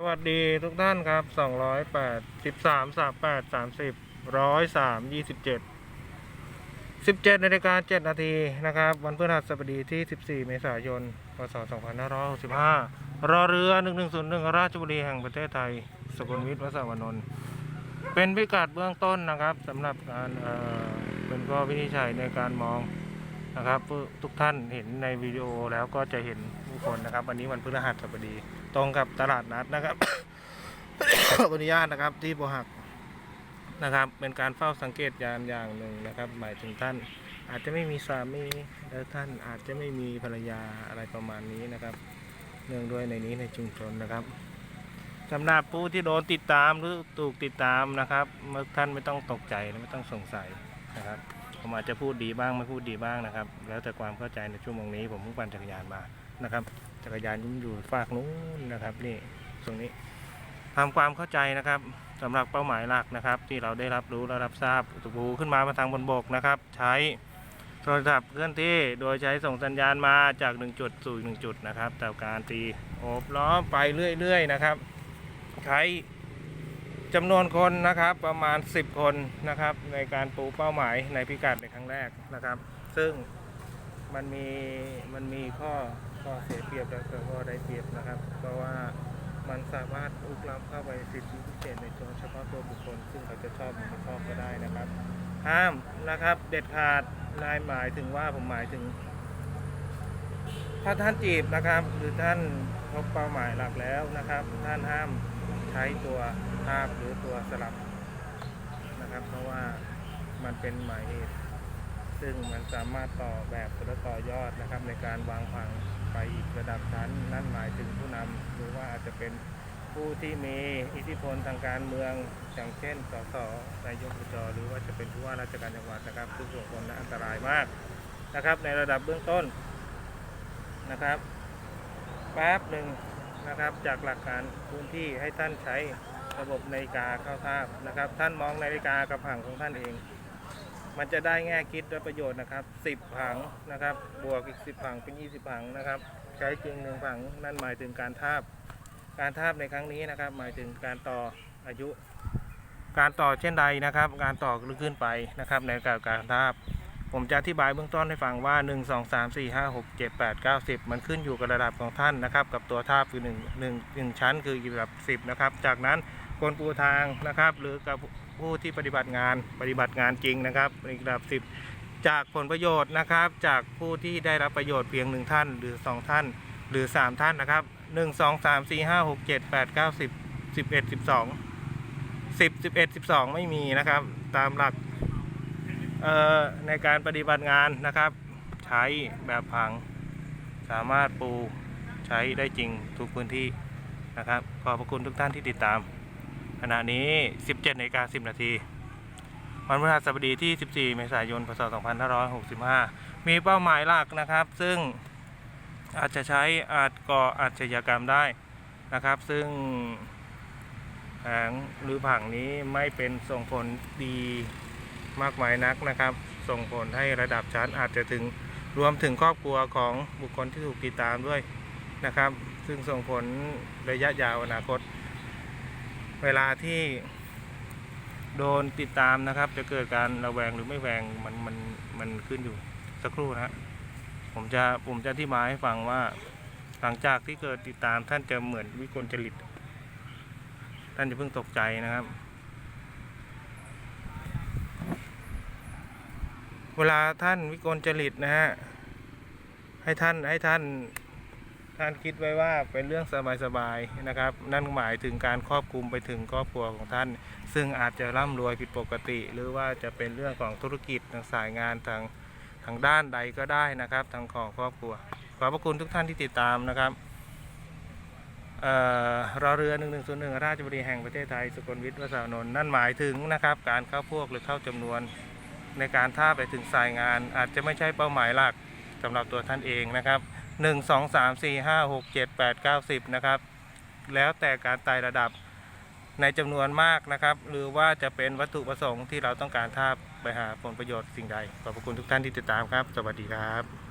สวัสดีทุกท่านครับสองร้อยแปดสิบสามสามแปดสามสิบร้อยสามยี่สิบเจ็ดสิบเจ็ดนาฬิกาเจ็ดนาทีนะครับ วันพฤหัสบดีที่สิบสี่เมษายน พศสองพันห้าร้อยหกสิบห้ารอเรือหนึ่งหนึ่งศูนย์หนึ่งราชบุรีแห่งประเทศไทย สกลวิทย์วสวนนท์เป็นพิกัดเบื้องต้นนะครับสำหรับการเอ่อเป็นข้อวินิจฉัยในการมองนะครับ ทุกท่านเห็นในวิดีโอแล้วก็จะเห็นผู้คนนะครับ วันนี้วันพฤหัสบดี ตรงกับตลาดนัดนะครับขออนุญาตนะครับที่โบหักนะครับ เป็นการเฝ้าสังเกตยามอย่างหนึ่งนะครับ หมายถึงท่าน อาจจะไม่มีสามีและท่านอาจจะไม่มีภรรยาอะไรประมาณนี้นะครับ เนื่องด้วยในนี้ในชุมชนนะครับสำหรับผู้ที่โดนติดตามหรือถูกติดตามนะครับเมื่อท่านไม่ต้องตกใจและไม่ต้องสงสัยนะครับผมอาจจะพูดดีบ้างไม่พูดดีบ้างนะครับ แล้วแต่ความเข้าใจในชั่วโมงนี้ผมเพิ่งปั่นจักรยานมา นะครับ จักรยานยุ่อยู่ฝากนู้นนะครับนี่ตรงนี้ทำความเข้าใจนะครับสำหรับเป้าหมายหลักนะครับ ที่เราได้รับรู้และรับทราบตุบูขึ้นมามาทางบนบกนะครับ ใช้โทรศัพท์เคลื่อนที่โดยใช้ส่งสัญญาณมาจากหนึ่งจุดสู่อีกหนึ่งจุดนะครับแต่การตีโอบล้อมไปเรื่อยๆนะครับ ใช้จำนวนคนนะครับประมาณ 10 คนนะครับ ในการปูเป้าหมายในพิกัดในครั้งแรกนะครับ ซึ่งมันมีมันมีข้อ ข้อเสียเปรียบและก็ได้เปรียบนะครับ เพราะว่ามันสามารถลุกล้ำเข้าไปสิทธิพิเศษในตัวเฉพาะตัวบุคคล ซึ่งเขาจะชอบหรือไม่ชอบก็ได้นะครับ ห้ามนะครับเด็ดขาดนายหมายถึงว่าผมหมายถึง ถ้าท่านจีบนะครับ หรือท่านพบเป้าหมายหลักแล้วนะครับ ท่านห้ามใช้ตัวทาบหรือตัวสลับนะครับ เพราะว่ามันเป็นหมายเหตุซึ่งมันสามารถต่อแบบและต่อยอดนะครับในการวางผัง ไปอีกระดับชั้น นั่นหมายถึงผู้นำหรือว่าอาจจะเป็นผู้ที่มีอิทธิพลทางการเมือง อย่างเช่น สส นายกอบจหรือว่าจะเป็นผู้ว่าราชการจังหวัดนะครับซึ่งส่งผลและอันตรายมากนะครับ ในระดับเบื้องต้นนะครับแป๊บหนึ่งนะครับจากหลักการพื้นที่ให้ท่านใช้ระบบนาฬิกาเข้าทาบนะครับ ท่านมองนาฬิกากับผังของท่านเอง มันจะได้แง่คิดและประโยชน์นะครับ10ผังนะครับ บวกอีก10ผังเป็น20ผังนะครับ ใช้จริงหนึ่งผังนั่นหมายถึงการทาบ การทาบในครั้งนี้นะครับ หมายถึงการต่ออายุ การต่อเช่นใดนะครับ การต่อลึกขึ้นไปนะครับในการการทาบ ผมจะอธิบายเบื้องต้นให้ฟังว่า 1 2 3 4 5 6 7 8 9 10 มันขึ้นอยู่กับระดับของท่านนะครับ กับตัวท่าคือ1 1 1ชั้นคือระดับ 10 นะครับ จากนั้นคนปูทางนะครับ หรือกับผู้ที่ปฏิบัติงานปฏิบัติงานจริงนะครับในระดับ 10 จากผลประโยชน์นะครับ จากผู้ที่ได้รับประโยชน์เพียงหนึ่งท่าน หรือ 2 ท่าน หรือ 3 ท่านนะครับ 1 2 3 4 5 6 7 8 9 10 11 12 10 11 12 ไม่มีนะครับ ตามหลัก ในการปฏิบัติงานนะครับ ใช้แบบผังสามารถปูใช้ได้จริงทุกพื้นที่นะครับ ขอบพระคุณทุกท่านที่ติดตาม ขณะนี้ 17นาฬิกา10 นาที วันพฤหัสบดีที่ 14 เมษายน พศ 2565 มีเป้าหมายหลักนะครับ ซึ่งอาจจะใช้อาจก่ออาชญากรรมได้นะครับ ซึ่งแผงหรือผังนี้ไม่เป็นส่งผลดี มากมายนักนะครับ ส่งผลให้ระดับชั้นอาจจะถึงรวมถึงครอบครัวของบุคคลที่ถูกติดตามด้วยนะครับ ซึ่งส่งผลระยะยาวอนาคต เวลาที่โดนติดตามนะครับ จะเกิดการระแวงหรือไม่แวงมันมันมันขึ้นอยู่สักครู่นะผมจะผมจะอธิบายให้ฟังว่า หลังจากที่เกิดติดตามท่านจะเหมือนวิกลจริต ท่านจะเพิ่งตกใจนะครับ เวลาท่านวิกลจริตนะฮะให้ท่านให้ท่านท่านคิดไว้ว่าเป็นเรื่องสบายๆนะครับ นั่นหมายถึงการครอบคลุมไปถึงครอบครัวของท่าน ซึ่งอาจจะร่ำรวยผิดปกติ หรือว่าจะเป็นเรื่องของธุรกิจทางสายงานทางทางด้านใดก็ได้นะครับทางของครอบครัว ขอบพระคุณทุกท่านที่ติดตามนะครับเอ่อรอเรือ 1101 ราชบุรีแห่งประเทศไทยสกลวิทย์วสานนท์นั่นหมายถึงนะครับ การเข้าพวกหรือเข้าจำนวน ในการท่าไปถึงสายงาน อาจจะไม่ใช่เป้าหมายหลักสำหรับตัวท่านเองนะครับหนึ่งสองสามสี่ห้าหกเจ็ดแปดเก้าสิบนะครับ แล้วแต่การไต่ระดับในจำนวนมากนะครับ หรือว่าจะเป็นวัตถุประสงค์ที่เราต้องการท่าไปหาผลประโยชน์สิ่งใด ขอบคุณทุกท่านที่ติดตามครับ สวัสดีครับ